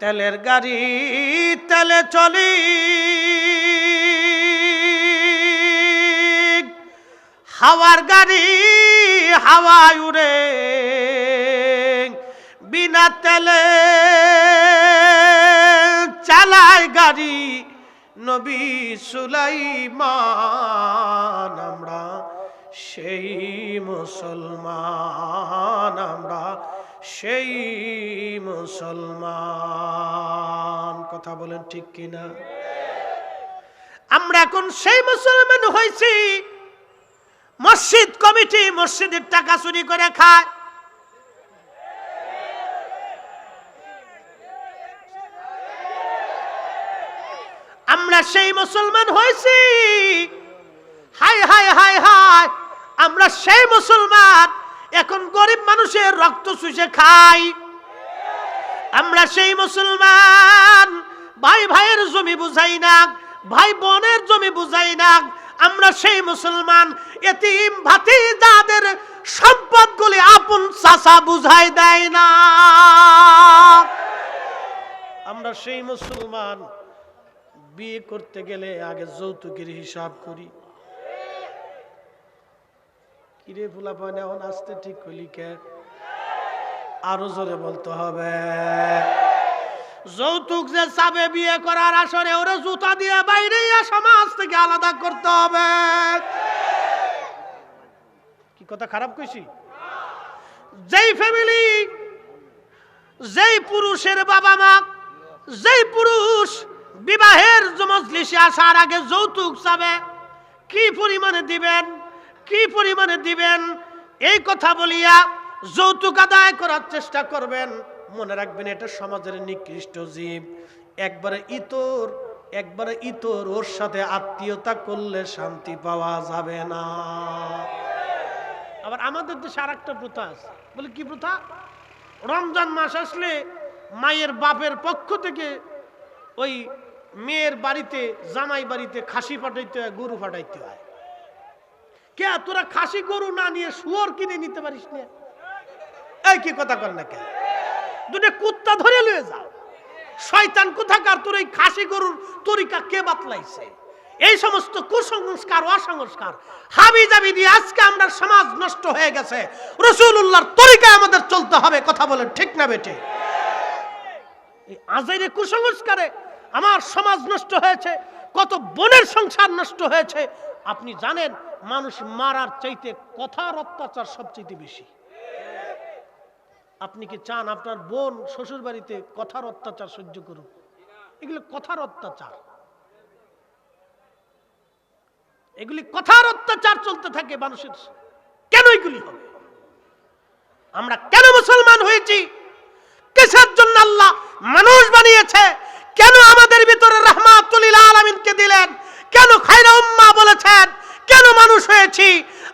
তেলের গাড়ি তেলে চলি। হাওয়ার গাড়ি হাওয়ায় উড়ে। বিনা তেলে চালায় গাড়ি নবী সুলাইমান। আমরা সেই মুসলমান, আমরা সেই মুসলমান। কথা বলেন ঠিক কিনা? আমরা এখন সেই মুসলমান হয়েছি। মসজিদ, কমিটি মসজিদের টাকা চুরি করে খায়। আমরা সেই মুসলমান হয়েছি। হাই হাই হাই হাই আমরা সেই মুসলমান। এখন গরিব মানুষের রক্ত চুষে খাই। আমরা সেই মুসলমান, ভাই ভাইয়ের জমি বুঝাই না, ভাই বোনের জমি বুঝাই না, আমরা সেই মুসলমান, এতিম ভাতি যাদের সম্পদগুলি আপন চাষা বুঝাই দেয় না। আমরা সেই মুসলমান, বিয়ে করতে গেলে আগে যৌতুকের হিসাব করি। কিরে ফুলা পান এখন আসতে ঠিক করলি কে? আরও জোরে বলতে হবে। যৌতুক যে চাবে বিয়ে করার আসরে, ওরে জুতা দিয়ে বাইরে সমাজ থেকে আলাদা করতে হবে। কি কথা খারাপ কইছি? যেই ফ্যামিলি যেই পুরুষের বাবা মা, যেই পুরুষ বিবাহের মজলিসে আসার আগে যৌতুক চাবে, কি পরিমাণে দিবেন? কি পরিমাণে দিবেন? এই কথা বলিয়া যৌতুক আদায় করার চেষ্টা করবেন। মনে রাখবেন এটা সমাজের নিকৃষ্ট জীব। একবারে ইতর একবারে ইতর, ওর সাথে আত্মীয়তা করলে শান্তি পাওয়া যাবে না। আবার আমাদের দেশে আর একটা প্রথা আছে। বলে, কি প্রথা? রমজান মাস আসলে মায়ের বাপের পক্ষ থেকে ওই মেয়ের বাড়িতে, জামাই বাড়িতে খাসি পাঠাইতে হয়, গরু পাঠাইতে হয়। কে, তোরা খাসি গরু না নিয়ে শুয়োর কিনে নিতে পারিস না? এই কি কথা কর না কে দুটো কুত্তা ধরে লয়ে যাও শয়তান কোথাকার তোর এই খাসি গরুর তরিকা কে বাতলাইছে? এই সমস্ত কুসংস্কার, অসংস্কার হাবি জাবি দিয়ে আজকে আমরা সমাজ নষ্ট হয়ে গেছে। রসুল্লাহর তরিকায় আমাদের চলতে হবে, কথা বলেন ঠিক না বেটে আজাইরে কুসংস্কারে আমার সমাজ নষ্ট হয়েছে, কত বোনের সংসার নষ্ট হয়েছে, আপনি জানেন মানুষ মারার চাইতে কথার অত্যাচার সবচেয়ে বেশি। আপনি কি চান আপনার বোন শ্বশুর বাড়িতে কথার অত্যাচার সহ্য করুন এগুলো কথার অত্যাচার। এগুলি কথার অত্যাচার চলতে থাকে মানুষের। কেন এগুলি হবে? আমরা কেন মুসলমান হয়েছি? কিসের জন্য আল্লাহ মানুষ বানিয়েছে? কেন আমাদের ভিতরে রহমাতুলিল আলমিনকে দিলেন? কেন খাইরা উম্মা বলেছেন? কেন মানুষ হয়েছি?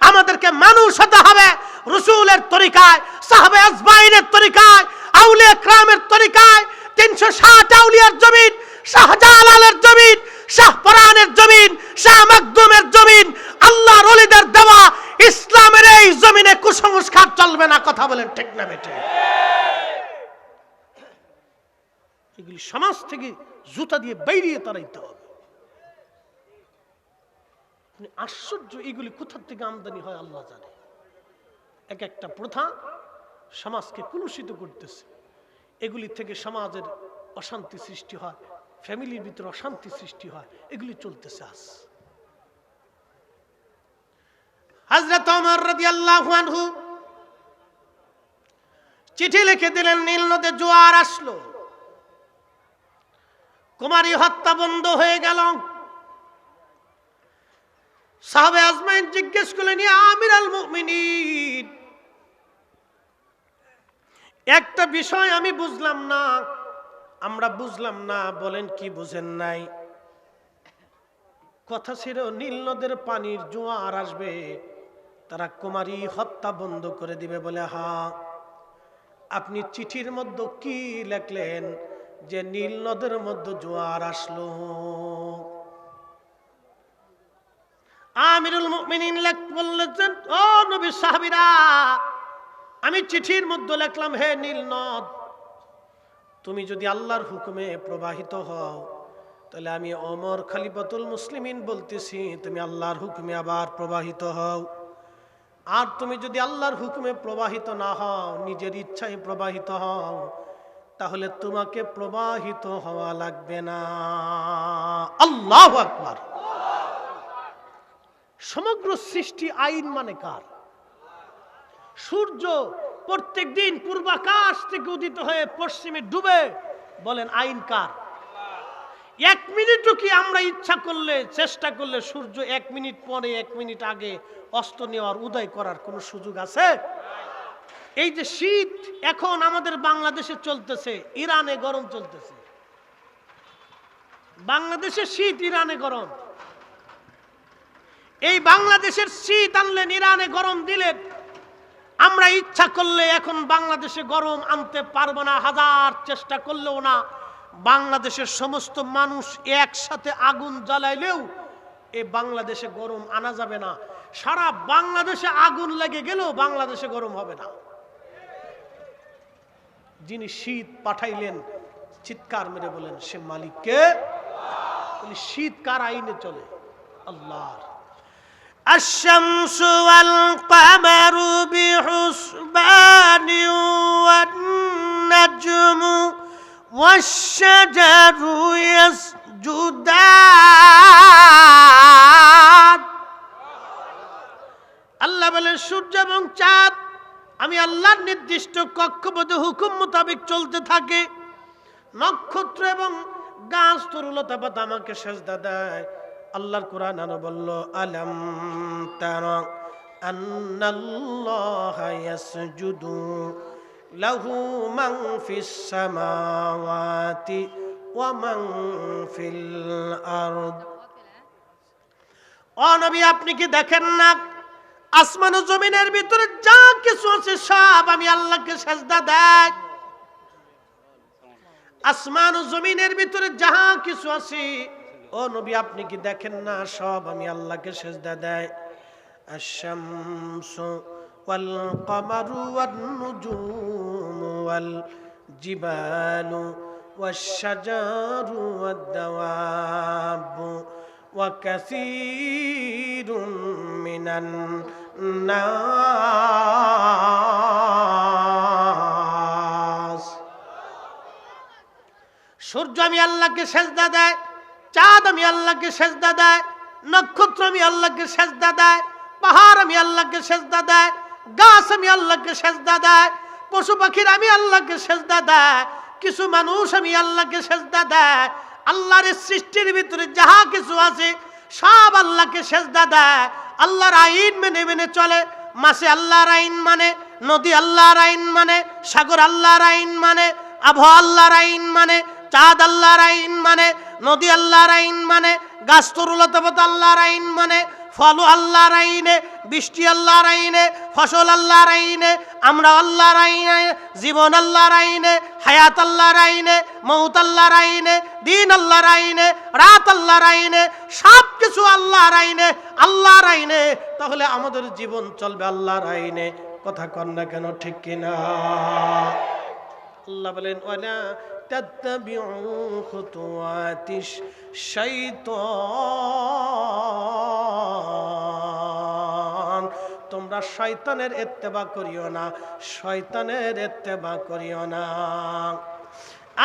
আমাদেরকে মানুষ হতে হবে রসুলের তরিকায়, সাহাবে আজমাইনের তরিকায়, আউলিয়া ক্রামের তরিকায়, তিনশো ষাট আউলিয়ার জমিন শাহজালালের জমিন শাহপরানের জমিন, শাহ মাকদুমের জমিন আল্লাহ রলিদের দেওয়া ইসলামের এই জমিনে কুসংস্কার চলবে না, কথা বলেন ঠিক না বেটে এগুলি সমাজ থেকে জুতা দিয়ে বেরিয়ে তাড়াইতে হবে। আপনি আশ্চর্য এগুলি কোথার থেকে আমদানি হয়, আল্লাহ জানে। এক একটা প্রথা সমাজকে কুলুষিত করতেছে। এগুলি থেকে সমাজের অশান্তি সৃষ্টি হয়, ফ্যামিলির ভিতরে অশান্তি সৃষ্টি হয়, এগুলি চলতেছে আজ। হাজরত চিঠি লিখে দিলেন, নীল নদে জোয়ার আসলো। কুমারী হত্যা বন্ধ হয়ে গেল সাহাবে আজমাইন জিজ্ঞেস করলেন আমির আল মুমিনিন? একটা বিষয় আমি বুঝলাম না। আমরা বুঝলাম না, বলেন কি বুঝেন নাই? কথা ছিল, নীল নদের পানির জোয়ার আসবে, তারা কুমারী হত্যা বন্ধ করে দিবে বলে, হা, আপনি চিঠির মধ্যে কি লেখলেন যে নীল নদের মধ্যে জোয়ার আসলো? আমিরুল মুমিনিন বললেন ও নবী আমি চিঠির মধ্যে লিখলাম, হে নীল নদ, তুমি যদি আল্লাহর হুকুমে প্রবাহিত হও, তাহলে আমি অমর খালিফাতুল মুসলিমিন বলতেছি, তুমি আল্লাহর হুকুমে আবার প্রবাহিত হও। আর তুমি যদি আল্লাহর হুকুমে প্রবাহিত না হও, নিজের ইচ্ছায় প্রবাহিত হও, তাহলে তোমাকে প্রবাহিত হওয়া লাগবে না। আল্লাহ আকবার। সমগ্র সৃষ্টি আইন মানে কার? সূর্য প্রত্যেক দিন পূর্বাকাশ থেকে উদিত হয়ে পশ্চিমে ডুবে বলেন, আইন কার? এক মিনিটও কি আমরা ইচ্ছা করলে, চেষ্টা করলে সূর্য এক মিনিট পরে, এক মিনিট আগে অস্ত নেওয়ার, উদয় করার কোনো সুযোগ আছে? এই যে শীত এখন আমাদের বাংলাদেশে চলতেছে, ইরানে গরম চলতেছে। বাংলাদেশে শীত, ইরানে গরম। এই বাংলাদেশের শীত আনলেন ইরানে গরম দিলেন আমরা ইচ্ছা করলে এখন বাংলাদেশে গরম আনতে পারব না, হাজার চেষ্টা করলেও না। বাংলাদেশের সমস্ত মানুষ একসাথে আগুন জ্বালাইলেও এ বাংলাদেশে গরম আনা যাবে না। সারা বাংলাদেশে আগুন লেগে গেলেও বাংলাদেশে গরম হবে না। যিনি শীত পাঠাইলেন, চিৎকার মেরে বলেন, সে মালিককে? শীত কার আইনে চলে? আল্লাহর। الشمس والقمر بحسبان والنجم والشجر يسجدان আল্লাহ বলেন সূর্য এবং চাঁদ আমি আল্লাহর নির্দিষ্ট কক্ষপথে হুকুম মোতাবেক চলতে থাকে নক্ষত্র এবং গাছ তরুলতা পাতা আমাকে সেজদা দেয় আল্লাহর কোরআন আরও বলল, আলাম তারা আন্নাল্লাহ ইয়াসজুদু লাহু মান ফিস ফিল ও আপনি কি দেখেন না আসমান ও জমিনের ভিতরে যা কিছু আছে সব আমি আল্লাহকে সেজদা দেয় আসমান ও জমিনের ভিতরে যাহা কিছু আছে ও নবী আপনি কি দেখেন না সব আমি আল্লাহকে সেজদা দেয় আশামসু ওয়াল কমারু ওয়ান নুজুমু ওয়াল জিবালু والشجر والدواب وكثير من الناس সূর্য আমি আল্লাহকে সেজদা দেয় চাঁদ আমি আল্লাহকে সেজদা দেয়, নক্ষত্র আমি আল্লাহকে সেজদা দেয়, পাহাড় আমি আল্লাহকে সেজদা দেয়, গাছ আমি আল্লাহকে সেজদা দেয়, পশু পাখির আমি আল্লাহকে সেজদা দেয়, কিছু মানুষ আমি আল্লাহকে সেজদা দেয়, আল্লাহর সৃষ্টির ভিতরে যাহা কিছু আছে সব আল্লাহকে সেজদা দেয়। আল্লাহর আইন মেনে মেনে চলে মাসে আল্লাহর আইন মানে নদী আল্লাহর আইন মানে সাগর আল্লাহর আইন মানে আবহাওয়া আল্লাহর আইন মানে চাঁদ আল্লাহর আইন মানে নদী আল্লাহর আইন মানে গাছ তরুলতাপত আল্লাহর আইন মানে ফল আল্লাহর আইনে বৃষ্টি আল্লাহর আইনে ফসল আল্লাহর আইনে আমরা আল্লাহর আইনে জীবন আল্লাহর আইনে হায়াত আল্লাহর আইনে মৌত আল্লাহর আইনে দিন আল্লাহর আইনে রাত আল্লাহর আইনে সব কিছু আল্লাহর আইনে আল্লাহর আইনে তাহলে আমাদের জীবন চলবে আল্লাহর আইনে কথা কন না কেন ঠিক কিনা আল্লাহ বলেন ওয়ালা তাত্তাবিউ খুতুওয়াতিশ শাইতান তোমরা শয়তানের ইত্তেবা করিও না, শয়তানের ইত্তেবা করিও না।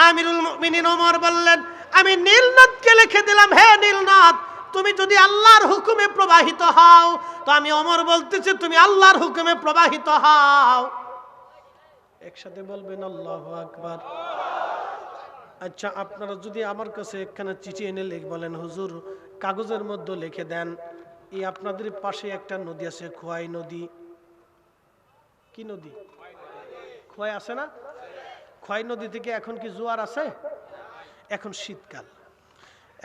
আমিরুল মুমিনিন ওমর বললেন, আমি নীলনদকে লিখে দিলাম, হে নীলনদ তুমি যদি আল্লাহর হুকুমে প্রবাহিত হও, তো আমি অমর বলতেছি, তুমি আল্লাহর হুকুমে প্রবাহিত হও। একসাথে বলবেন, আল্লাহ আকবার। আচ্ছা আপনারা যদি আমার কাছে একখানা চিঠি এনে লিখ বলেন, হুজুর, কাগজের মধ্যে লিখে দেন এই আপনাদের পাশে একটা নদী আছে, খোয়াই নদী। কি নদী? খোয়াই আছে না? খোয়াই নদী থেকে এখন কি জোয়ার আছে? এখন শীতকাল।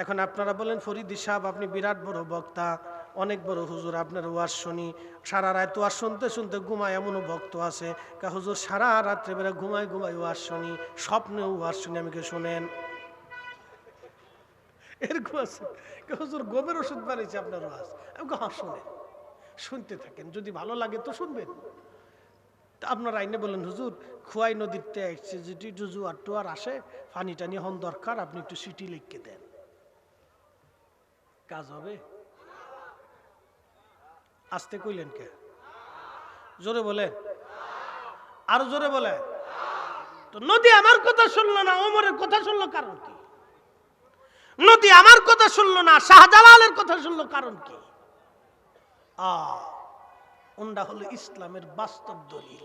এখন আপনারা বলেন, ফরিদি সাহেব, আপনি বিরাট বড় বক্তা। অনেক বড় হুজুর, আপনার ওয়াজ শুনি, সারা রাত ওয়াজ শুনতে শুনতে ঘুমায় এমনও ভক্ত আছে। কা হুজুর, সারা রাত্রে বেলা ঘুমায় ঘুমায় ওয়াজ শুনি, স্বপ্নেও ওয়াজ শুনি আমাকে শোনেন? এরকম আছে। হুজুর গোবের ওষুধ বানিয়েছে আপনার ওয়াজ। আমি হ্যাঁ শুনেন। শুনতে থাকেন, যদি ভালো লাগে তো শুনবেন। আপনারা আইনে বললেন, হুজুর, খুয়াই নদীতে আসছে যদি একটু জুয়ার টুয়ার আসে পানি টানি হন দরকার, আপনি একটু সিটি লিখকে দেন। কাজ হবে? আসতে কইলেন কে? জোরে বলেন। আরও জোরে বলে তো নদী আমার কথা শুনলো না, ওমরের কথা শুনলো কারণ কি? নদী আমার কথা শুনলো না, শাহজালালের কথা শুনলো কারণ কি? আ ওনটা হলো ইসলামের বাস্তব দলিল।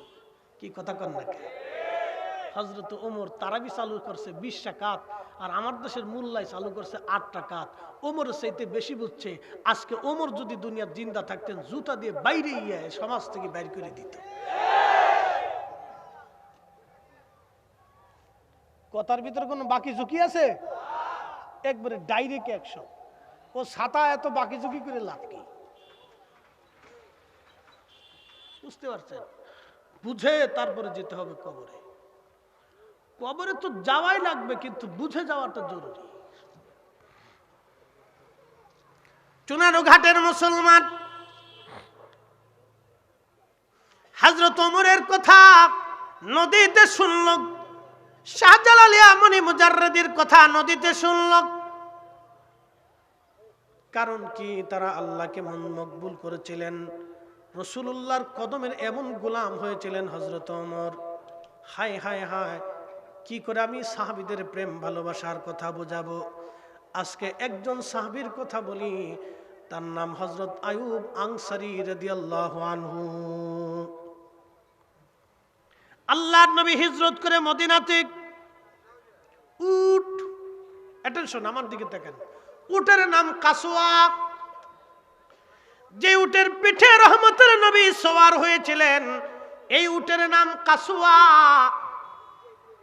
কি কথা কন না হজরত ওমর তারাবি চালু করছে বিশ টাকাত আর আমার দেশের মূল্যায় চালু করছে আট টাকাত ওমরের চাইতে বেশি বুঝছে, আজকে ওমর যদি দুনিয়ার জিন্দা থাকতেন, জুতা দিয়ে বাইরে ইয়ে সমাজ থেকে বাইর করে দিত। কথার ভিতরে কোনো বাকি ঝুঁকি আছে? একবারে ডাইরেক্ট একশো ও ছাতা এত বাকি ঝুঁকি করে লাভ কি? বুঝতে পারছেন? বুঝে তারপরে যেতে হবে কবরে। কবরে তো যাওয়াই লাগবে, কিন্তু বুঝে যাওয়াটা জরুরি। চুনারু ঘাটের মুসলমান, হাজরত ওমরের কথা নদীতে শুনল, শাহজালাল আমনি মুজাররদির কথা নদীতে শুনল। কারণ কি? তারা আল্লাহকে মন মকবুল করেছিলেন রসুল্লাহর কদমের এমন গোলাম হয়েছিলেন হজরত অমর হায় হায় হায় কি করে আমি সাহাবিদের প্রেম, ভালোবাসার কথা বোঝাবো? আজকে একজন সাহাবির কথা বলি, তার নাম হজরত আয়ুব আংসারি রাদিয়াল্লাহু আনহু। আল্লাহর নবী হিজরত করে মদিনাতে উট অ্যাটেনশন আমার দিকে দেখেন উটের নাম কাসুয়া। যে উটের পিঠে রহমতের নবী সওয়ার হয়েছিলেন, এই উটের নাম কাসুয়া।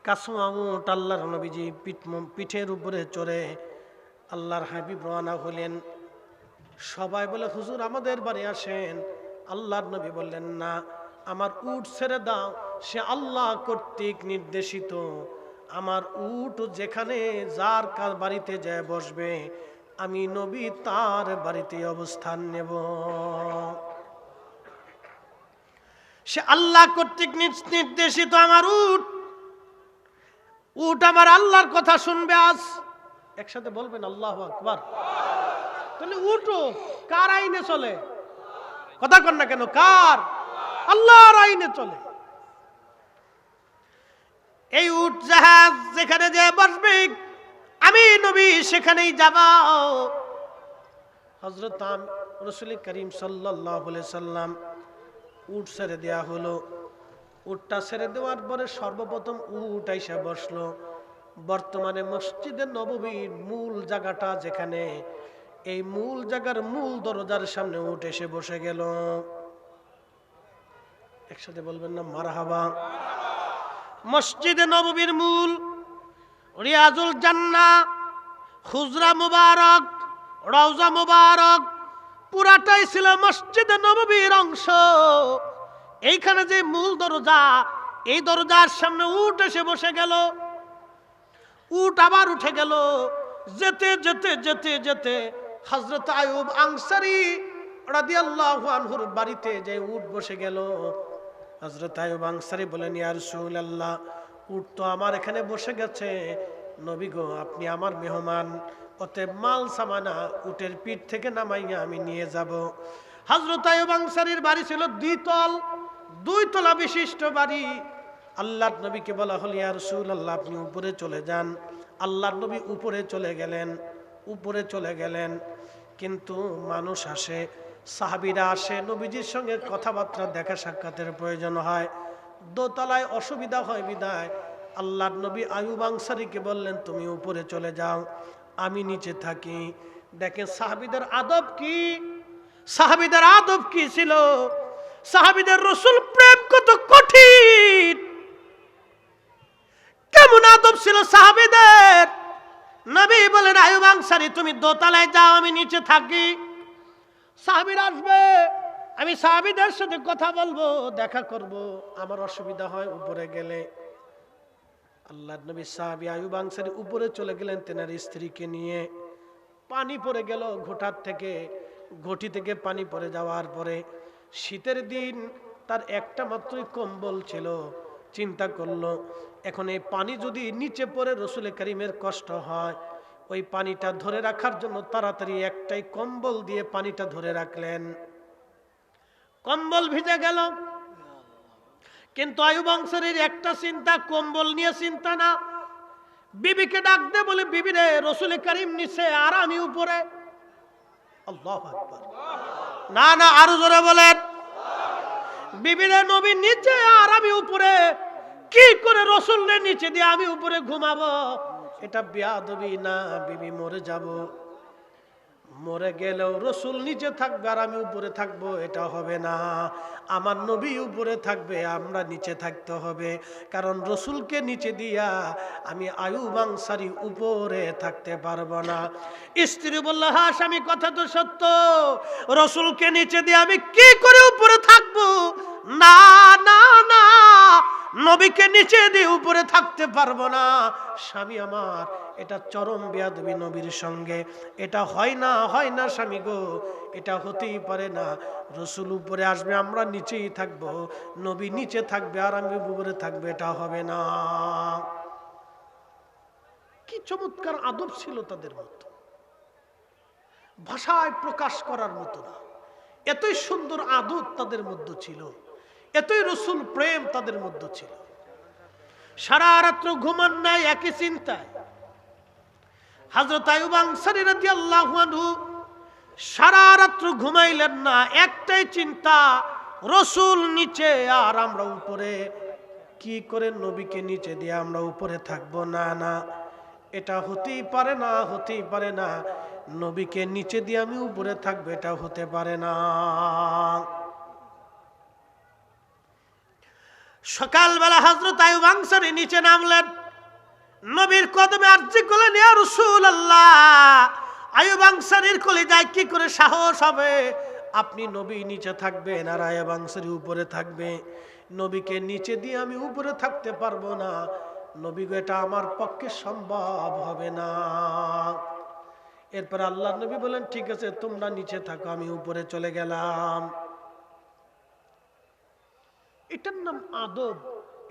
কাসুয়া উট আল্লাহর নবীজি পিঠের উপরে চড়ে আল্লাহর হাবিব রওনা হলেন। সবাই বলে, হুজুর, আমাদের বাড়ি আসেন। আল্লাহর নবী বললেন, না, আমার উট ছেড়ে দাও, সে আল্লাহ কর্তৃক নির্দেশিত। আমার উট যেখানে যার কার বাড়িতে যায় বসবে, আমি নবী তার বাড়িতে অবস্থান নেব। সে আল্লাহ কর্তৃক নির্দেশিত আমার উট উট আমার আল্লাহর কথা শুনবে আজ। একসাথে বলবেন, আল্লাহ আকবার। তাহলে উঠো কার আইনে চলে? কথা কর না কেন, কার? আল্লাহর আইনে চলে। এই উট জাহাজ যেখানে যে বসবে, আমি নবী সেখানেই যাব। হজরত রসুল করিম সাল্লাহ সাল্লাম উট ছেড়ে দেওয়া হলো। উটটা ছেড়ে দেওয়ার পরে সর্বপ্রথম উট আইসা বসল। বর্তমানে মসজিদে নববীর মূল জায়গাটা যেখানে, এই মূল জায়গার মূল দরজার সামনে উঠ এসে বসে গেল। একসাথে বলবেন না, মারহাবা। মসজিদে নববীর মূল, রিয়াজুল জান্না, খুজরা মুবারক, রওজা মুবারক, পুরাটাই ছিল মসজিদে নববীর অংশ। এইখানে যে মূল দরজা, এই দরজার সামনে উঠ এসে বসে গেল। উট আবার উঠে গেল। যেতে যেতে যেতে যেতে হজরত আয়ুব আংসারি আনহুর বাড়িতে যে উট বসে গেল। হজরত আয়ুব আংসারি বলেন ইয়া রাসূলুল্লাহ, উট তো আমার এখানে বসে গেছে। নবী গো, আপনি আমার মেহমান। অতএব মাল, সামানা, উটের পিঠ থেকে নামাইয়া আমি নিয়ে যাব। হজরত আয়ুব আংসারির বাড়ি ছিল দ্বিতল। দুই তলা বিশিষ্ট বাড়ি। আল্লাহর নবীকে বলা হল, ইয়া আল্লাহ আপনি উপরে চলে যান। আল্লাহর নবী উপরে চলে গেলেন, উপরে চলে গেলেন। কিন্তু মানুষ আসে, সাহাবিরা আসে, নবীজির সঙ্গে কথাবার্তা, দেখা সাক্ষাতের প্রয়োজন হয়। দোতলায় অসুবিধা হয় বিদায়। আল্লাহর নবী আয়ুব আংসারিকে বললেন, তুমি উপরে চলে যাও, আমি নিচে থাকি। দেখেন, সাহাবিদের আদব কি? সাহাবিদের আদব কি ছিল? সাহাবিদের রসুল প্রেম কত কঠিন। কেমন আদব ছিল সাহাবিদের? নবী বলেন আয়ুব আনসারি তুমি দোতলায় যাও, আমি নিচে থাকি। সাহাবির আসবে, আমি সাহাবিদের সাথে কথা বলব, দেখা করব। আমার অসুবিধা হয় উপরে গেলে। আল্লাহ নবী সাহাবি আয়ুব আনসারি উপরে চলে গেলেন, তেনার স্ত্রীকে নিয়ে। পানি পড়ে গেল ঘোটার থেকে, ঘটি থেকে পানি পড়ে যাওয়ার পরে। শীতের দিন তার একটা মাত্রই কম্বল ছিল। চিন্তা করল, এখন এই পানি যদি নিচে পড়ে রসুল করিমের কষ্ট হয়, ওই পানিটা ধরে রাখার জন্য তাড়াতাড়ি একটাই কম্বল দিয়ে পানিটা ধরে রাখলেন। কম্বল ভিজে গেল। কিন্তু আয়ুব আনসারীর একটা চিন্তা, কম্বল নিয়ে চিন্তা না। বিবিকে ডাক দে বলে, বিবি রে, রসুল করিম নিচে আর আমি উপরে। আল্লাহ না না, আরও জোরে বলেন। বিবিরে নবী নিচে আর আমি উপরে। কি করে রসুল নিচে দিয়ে আমি উপরে ঘুমাবো? এটা বিয়াদবি না, বিবি, মরে যাব। মরে গেলেও রসুল নিচে থাকবে আর আমি উপরে থাকব, এটা হবে না। আমার নবী উপরে থাকবে, আমরা নিচে থাকতে হবে। কারণ রসুলকে নিচে দিয়া আমি আয়ু বাংসারি উপরে থাকতে পারব না। স্ত্রী বলল হ্যাঁ স্বামী কথা তো সত্য। রসুলকে নিচে দিয়ে আমি কি করে উপরে থাকব? না না নবীকে নিচে দিয়ে উপরে থাকতে পারব না। স্বামী আমার, এটা চরম বেয়াদবি নবীর সঙ্গে। এটা হয় না হয় না স্বামী গো, এটা হতেই পারে না। রসুল উপরে আসবে, আমরা নিচেই থাকব। নবী নিচে থাকবে আর আমি উপরে থাকবে, এটা হবে না। কি চমৎকার আদব ছিল তাদের মতো। ভাষায় প্রকাশ করার মতো না। এতই সুন্দর আদব তাদের মধ্যে ছিল। এতই রসুল প্রেম তাদের মধ্যে ছিল। সারা রাত্র ঘুমান নাই, একই চিন্তায়। সারা রাত্র ঘুমাইলেন না চিন্তা, রসুল নিচে আর আমরা উপরে। কি করে নবীকে নিচে দিয়ে আমরা উপরে থাকব? না না, এটা হতেই পারে না, হতেই পারে না। নবীকে নিচে দিয়ে আমি উপরে থাকব এটা হতে পারে না। সকালবেলা হজরত আয়ুব আনসারী নিচে নামলেন। নবীর কদমে আর্জি করলেন রসুল আল্লাহ আয়ুব আনসারীর কলিজায় কি করে সাহস হবে? আপনি নবী নিচে থাকবেন আর আয়ুব উপরে থাকবে। নবীকে নিচে দিয়ে আমি উপরে থাকতে পারব না। নবী এটা আমার পক্ষে সম্ভব হবে না। এরপর আল্লাহ নবী বলেন ঠিক আছে, তোমরা নিচে থাকো, আমি উপরে চলে গেলাম। এটার নাম আদব,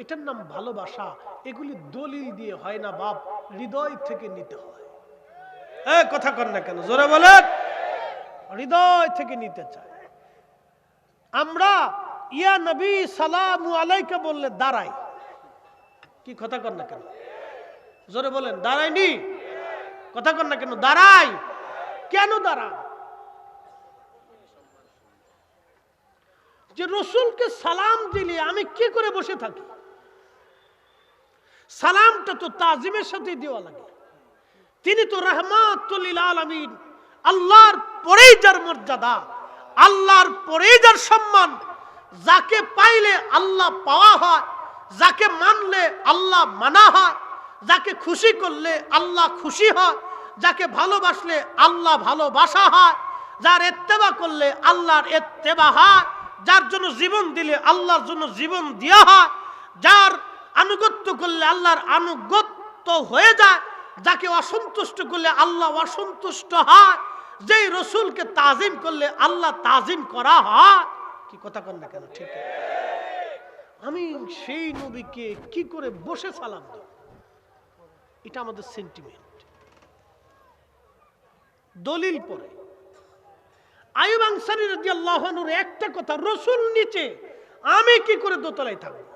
এটার নাম ভালোবাসা, এগুলি দলিল দিয়ে হয় না বাপ, হৃদয় থেকে নিতে হয়। কথা কর না কেন, জোরে বলেন। হৃদয় থেকে নিতে চায়। আমরা, ইয়া নবী সালামু আলাইকে বললে দাঁড়াই। কি কথা কর না কেন? জোরে বলেন, দাঁড়াইনি? কথা কর না কেন, দাঁড়াই। কেন দাঁড়া যে রসুলকে সালাম দিলে আমি কি করে বসে থাকি? সালামটা তো তাজিমের সাথে দেওয়া লাগে। তিনি তো রহমাতুল আলমিন আল্লাহর পরেই যার মর্যাদা, আল্লাহর পরেই যার সম্মান, যাকে পাইলে আল্লাহ পাওয়া হয়, যাকে মানলে আল্লাহ মানা হয়, যাকে খুশি করলে আল্লাহ খুশি হয়, যাকে ভালোবাসলে আল্লাহ ভালোবাসা হয়, যার এত্তেবা করলে আল্লাহর এত্তেবা হয় যার জন্য জীবন দিলে আল্লাহর জন্য জীবন দেওয়া হয়, যার আনুগত্য করলে আল্লাহর আনুগত্য হয়ে যায়, যাকে অসন্তুষ্ট করলে আল্লাহ অসন্তুষ্ট হয়, যেই রসুলকে তাজিম করলে আল্লাহ তাজিম করা হয়। কি কথা কন না কেন? ঠিক। আমি সেই নবীকে কি করে বসে সালাম এটা আমাদের সেন্টিমেন্ট দলিল পরে। আয়ুব আনসারি রাদিয়াল্লাহু আনহুর একটা কথা, রসুল নিচে, আমি কি করে দোতলায় থাকব?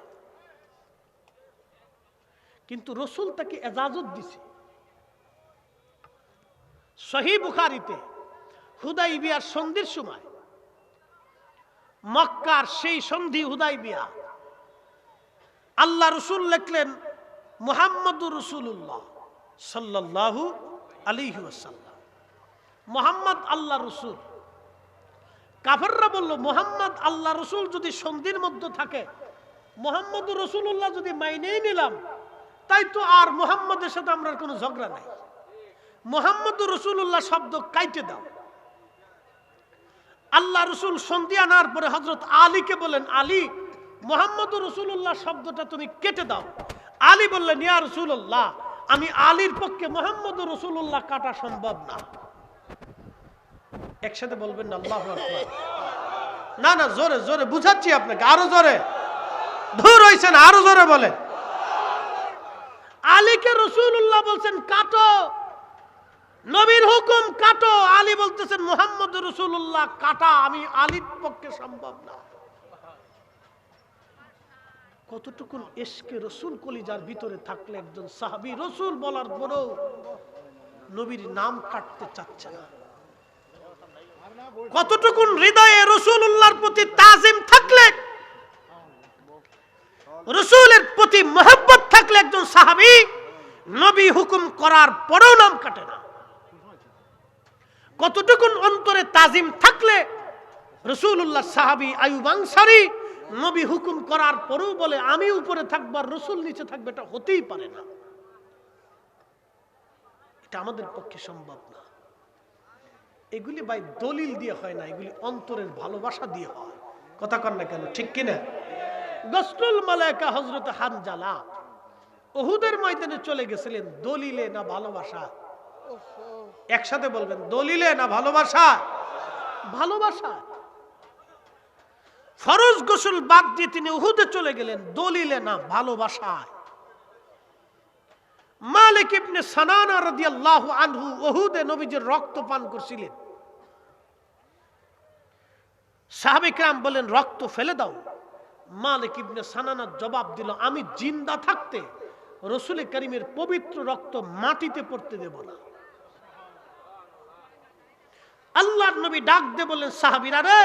কিন্তু রসুল তাকে এজাজত দিছে। সহি বুখারিতে হুদাই বিয়ার সন্ধির সময়, মক্কার সেই সন্ধি হুদাই বিয়া আল্লাহ রসুল লেখলেন, মুহাম্মদুর রসুল্লাহ সাল্লাল্লাহু আলাইহি মোহাম্মদ আল্লাহ রসুল। কাফেররা বলল, মোহাম্মদ আল্লাহ রসুল যদি সন্ধির মধ্যে থাকে, মোহাম্মদ রসুল্লাহ যদি মাইনেই নিলাম, তাই তো আর মোহাম্মদের সাথে আমরা কোনো ঝগড়া নাই। মোহাম্মদ রসুল্লাহ শব্দ কাইটে দাও। আল্লাহ রসুল সন্ধি আনার পরে হজরত আলীকে বলেন আলী, মোহাম্মদ রসুল্লাহ শব্দটা তুমি কেটে দাও। আলী বললেন, ইয়া রসুল্লাহ আমি আলীর পক্ষে মোহাম্মদ রসুল্লাহ কাটা সম্ভব না। একসাথে বলবেন না, আল্লাহ না না, জোরে জোরে, বুঝাচ্ছি আপনাকে, আরও জোরে। ধুর হইছেন, আরও জোরে বলে আলীকে রসুল্লাহ বলছেন, কাটো। নবীর হুকুম, কাটো। আলী বলতেছেন, মোহাম্মদ রসুল্লাহ কাটা, আমি আলীর পক্ষে সম্ভব না। কতটুকুন এসকে রসুল কলিজার ভিতরে থাকলে একজন সাহাবি রসুল বলার পরেও নবীর নাম কাটতে চাচ্ছে না। কতটুকুন হৃদয়ে রসুল্লাহর প্রতি তাজিম থাকলে, রসুলের প্রতি থাকলে একজন সাহাবি, নবী হুকুম করার পরেও নাম কাটে না। কতটুকুন অন্তরে তাজিম থাকলে রসুল্লাহ সাহাবি আয়ুব আনসারি নবী হুকুম করার পরেও বলে, আমি উপরে থাকব আর রসুল নিচে থাকবে। এটা হতেই পারে না। এটা আমাদের পক্ষে সম্ভব না। এগুলি ভাই দলিল দিয়ে হয় না, এগুলি অন্তরের ভালোবাসা দিয়ে হয়। কথা কর না কেন, ঠিক কিনা? গসরুল মালায়কা হজরত হানজালা ওহুদের ময়দানে চলে গেছিলেন, দলিলে না ভালোবাসা? একসাথে বলবেন, দলিলে না ভালোবাসা? ভালোবাসা। ফরজ গোসল বাদ দিয়ে তিনি উহুদে চলে গেলেন, দলিলে না ভালোবাসায়। মালিক ইবনে সানানা রাদিয়াল্লাহু আনহু উহুদে নবীজির রক্ত পান করছিলেন। সাহাবিকরাম বলেন রক্ত ফেলে দাও। মালিক ইবনে সানানা জবাব দিল, আমি জিন্দা থাকতে রসুল করিমের পবিত্র রক্ত মাটিতে পড়তে দেব না। আল্লাহর নবী ডাক দিয়ে বললেন, সাহাবিরা রে,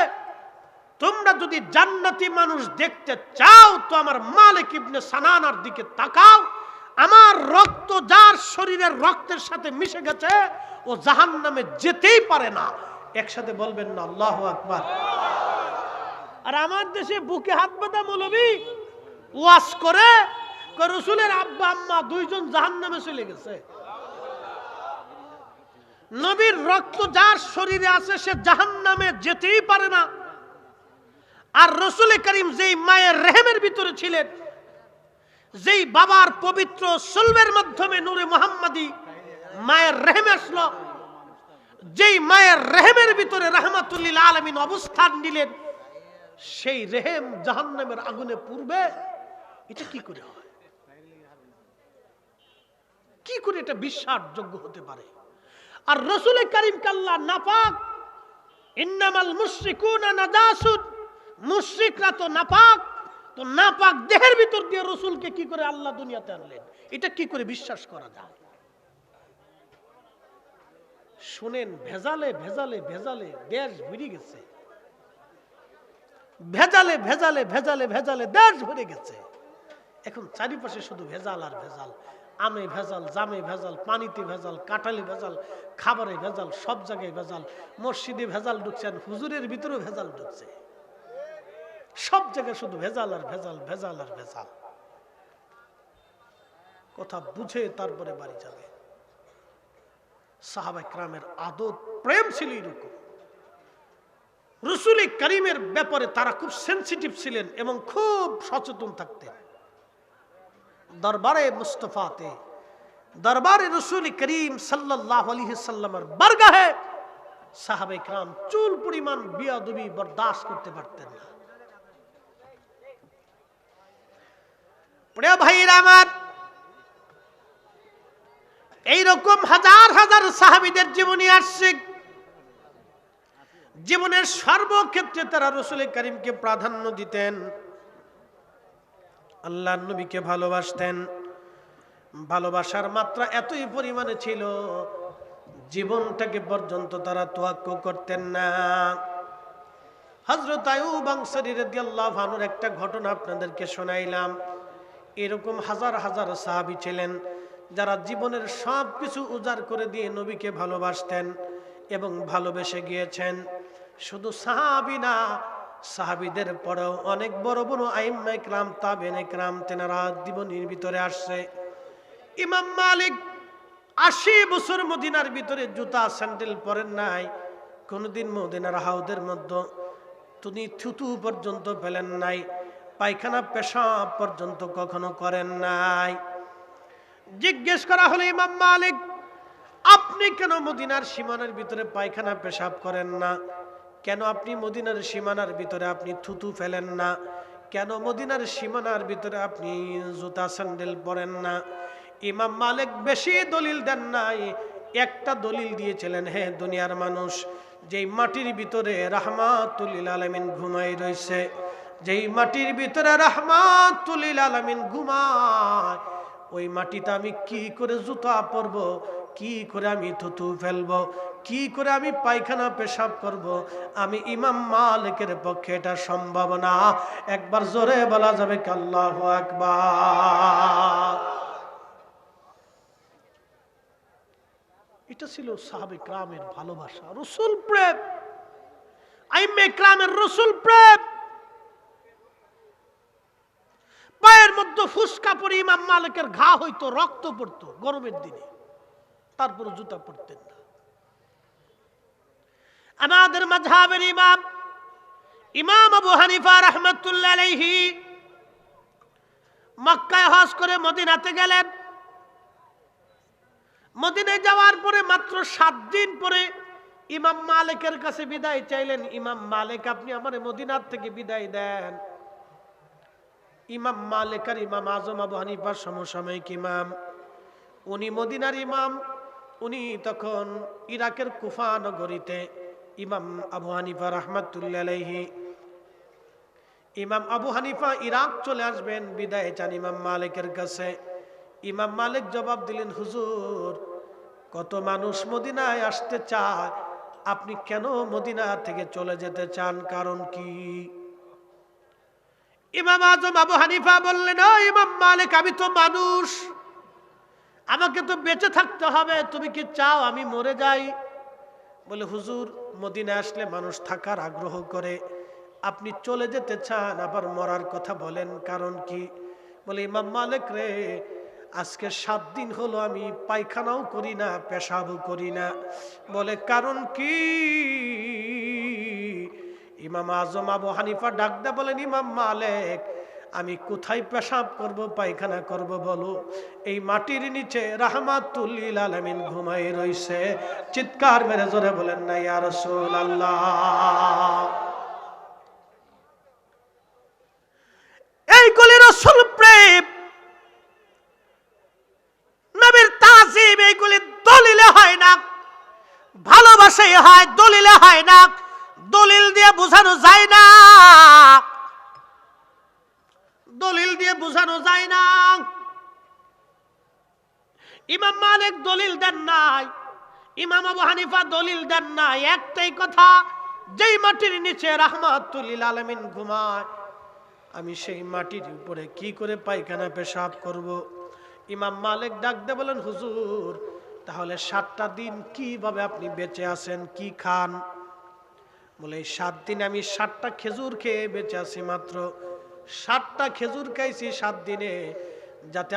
তোমরা যদি জান্নাতি মানুষ দেখতে চাও, তো আমার মালিক ইবনে সানানার দিকে তাকাও। আমার রক্ত যার শরীরের রক্তের সাথে মিশে গেছে, ও জাহান নামে যেতেই পারে না। একসাথে বলবেন না, আল্লাহ আকবার। আর আমার দেশে বুকে হাত বাঁধা মৌলবী ওয়াশ করে রসুলের আব্বা আম্মা দুইজন জাহান নামে চলে গেছে। নবীর রক্ত যার শরীরে আছে, সে জাহান নামে যেতেই পারে না। আর রসুল করিম যেই মায়ের রেহেমের ভিতরে ছিলেন, যেই বাবার পবিত্র সুলবের মাধ্যমে নূরে মোহাম্মদী মায়ের রেহেমে আসলো, যেই মায়ের রেহেমের ভিতরে রহমাতুল্লিল আলমিন অবস্থান নিলেন সেই রেহেম জাহান্নামের আগুনে পূর্বে এটা কি করে হয়? কি করে এটা বিশ্বাসযোগ্য হতে পারে? আর রসুল করিম কাল্লা নাপাক, ইন্নামাল মুশরিকুনা নাজাসুন মুশরিকরা তো নাপাক তো নাপাক দেহের ভিতর দিয়ে রসুলকে কি করে আল্লাহ দুনিয়াতে আনলেন? এটা কি করে বিশ্বাস করা যায়? শুনেন, ভেজালে ভেজালে ভেজালে দেশ ভরে গেছে। ভেজালে ভেজালে ভেজালে ভেজালে দেশ ভরে গেছে। এখন চারিপাশে শুধু ভেজাল আর ভেজাল। আমে ভেজাল, জামে ভেজাল, পানিতে ভেজাল, কাঁঠালি ভেজাল, খাবারে ভেজাল, সব জায়গায় ভেজাল। মসজিদে ভেজাল ঢুকছেন হুজুরের ভিতরেও ভেজাল ঢুকছে। সব জায়গায় শুধু ভেজাল আর ভেজাল ভেজাল আর ভেজাল। কথা বুঝে তারপরে বাড়ি যাবে। সাহাবা ক্রামের আদত প্রেম ছিল এরকম। রসুল করিমের ব্যাপারে তারা খুব সেন্সিটিভ ছিলেন এবং খুব সচেতন থাকতেন। দরবারে মুস্তফাতে, দরবারে রসুল করিম সাল্লাহ বরগাহে সাহাবে ক্রাম চুল পরিমাণ বিয়াদবি বরদাস্ত করতে পারতেন না। প্রিয় ভাইরা আমার, এইরকম হাজার হাজার সাহাবিদের জীবনী আসছে জীবনের সর্বক্ষেত্রে তারা রসুল করিমকে প্রাধান্য দিতেন। আল্লাহ নবীকে ভালোবাসতেন। ভালোবাসার মাত্রা এতই পরিমাণে ছিল, জীবনটাকে পর্যন্ত তারা তোয়াক্ক করতেন না। হজরত আয়ুব আনসারী রাদিয়াল্লাহু আনহুর একটা ঘটনা আপনাদেরকে শোনাইলাম। এরকম হাজার হাজার সাহাবী ছিলেন যারা জীবনের সব কিছু উজাড় করে দিয়ে নবীকে ভালোবাসতেন এবং ভালোবেসে গিয়েছেন। শুধু সাহাবি না, সাহাবিদের পরেও অনেক বড় বড় আইম্মা ইকরাম তাবেন ইকরাম তেনারা জীবনের ভিতরে আসছে। ইমাম মালিক আশি বছর মদিনার ভিতরে জুতা, স্যান্ডেল পরেন নাই, কোনোদিন মদিনার হাউদের মধ্যে তিনি থুতু পর্যন্ত ফেলেন নাই, পায়খানা, পেশাব পর্যন্ত কখনো করেন নাই। জিজ্ঞেস করা হলো, ইমাম মালিক, আপনি কেন মদিনার সীমানার ভিতরে পায়খানা, পেশাব করেন না? কেন আপনি মদিনার সীমানার ভিতরে আপনি থুতু ফেলেন না? কেন মদিনার সীমানার ভিতরে আপনি জুতা স্যান্ডেল পরেন না? ইমাম মালিক বেশি দলিল দেন নাই, একটা দলিল দিয়েছিলেন, হে দুনিয়ার মানুষ, যেই মাটির ভিতরে রাহমাতুলিল আলমিন ঘুমাই রয়েছে, যেই মাটির ভিতরে রাহমাতুলিল আলমিন ঘুমায়, ওই মাটিতে আমি কি করে জুতা পরব? কি করে আমি থুতু ফেলব? কি করে আমি পায়খানা পেশাব করব? আমি ইমাম মালিকের পক্ষে এটা সম্ভব না। একবার জোরে বলা যাবে কি আল্লাহু আকবার। এটা ছিল ভালোবাসা। রসুল প্রেম। আইমে ক্রামের রসুল প্রেম। পায়ের মধ্যে ফুসকা পরে ইমাম মালিকের ঘা হইতো, রক্ত পড়তো গরমের দিনে। তারপরে জুতা পরতেন না। আমাদের মাঝহাবের ইমাম ইমাম আবু হানিফা রহমতুল্লাহ মক্কায় হজ করে মদিনাতে গেলেন। মদিনায় যাওয়ার পরে মাত্র সাত দিন পরে ইমাম মালিকের কাছে বিদায় চাইলেন। ইমাম মালিক, আপনি আমার মদিনার থেকে বিদায় দেন। ইমাম মালিক আর ইমাম আজম আবু হানিফার সমসাময়িক ইমাম। উনি মদিনার ইমাম উনি তখন ইরাকের কুফা নগরীতে ইমাম আবু হানিফা রহমাতুল্লাহ ইমাম আবু হানিফা ইরাক চলে আসবেন, বিদায় চান ইমাম মালিকের কাছে। ইমাম মালিক জবাব দিলেন, হুজুর, কত মানুষ মদিনায় আসতে চায়, আপনি কেন মদিনা থেকে চলে যেতে চান, কারণ কি? ইমাম আজম আবু হানিফা বললেন ইমাম মালিক, আমি তো মানুষ। আমাকে তো বেঁচে থাকতে হবে, তুমি কি চাও আমি মরে যাই? বলে, হুজুর মদিনা আসলে মানুষ থাকার আগ্রহ করে। আপনি চলে যেতে চান, আবার মরার কথা বলেন, কারণ কি? বলে, ইমাম মালিক রে, আজকে সাত দিন হলো আমি পায়খানাও করি না, পেশাবও করি না। বলে, কারণ কি? ইমাম আজম আবু হানিফা ডাকদা বলেন, ইমাম মালিক আমি কোথায় পেশাব করব, পায়খানা করব বলো। এই মাটির নিচে রাহমাতুল্লিল আলামিন ঘুমাই রইছে। চিৎকার মেরে জোরে বলেন না, ইয়া রাসূলুল্লাহ। এইগুলি রসুল প্রেম। নবীর তাজিম এইগুলি দলিলে হয় না। ভালোবাসাই হয়, দলিলে হয় না। দলিল দিয়ে বোঝানো যায় না। দলিল দিয়ে বোঝানো যায় না। ইমাম মালিক দলিল দেন নাই, ইমাম আবু হানিফা দলিল দেন নাই। একটাই কথা, যেই মাটির নিচে রাহমাতুল্লিল আলামিন ঘুমায়, আমি সেই মাটির উপরে কি করে পায়খানা পেশাব করব? ইমাম মালিক ডাক দে বলেন, হুজুর, তাহলে সাতটা দিন কীভাবে আপনি বেঁচে আছেন? কি খান? বলে সাত দিন আমি সাতটা খেজুর খেয়ে বেঁচে আছি মাত্র। সাতটা খেজুর খাইছি সাত দিনে যাতে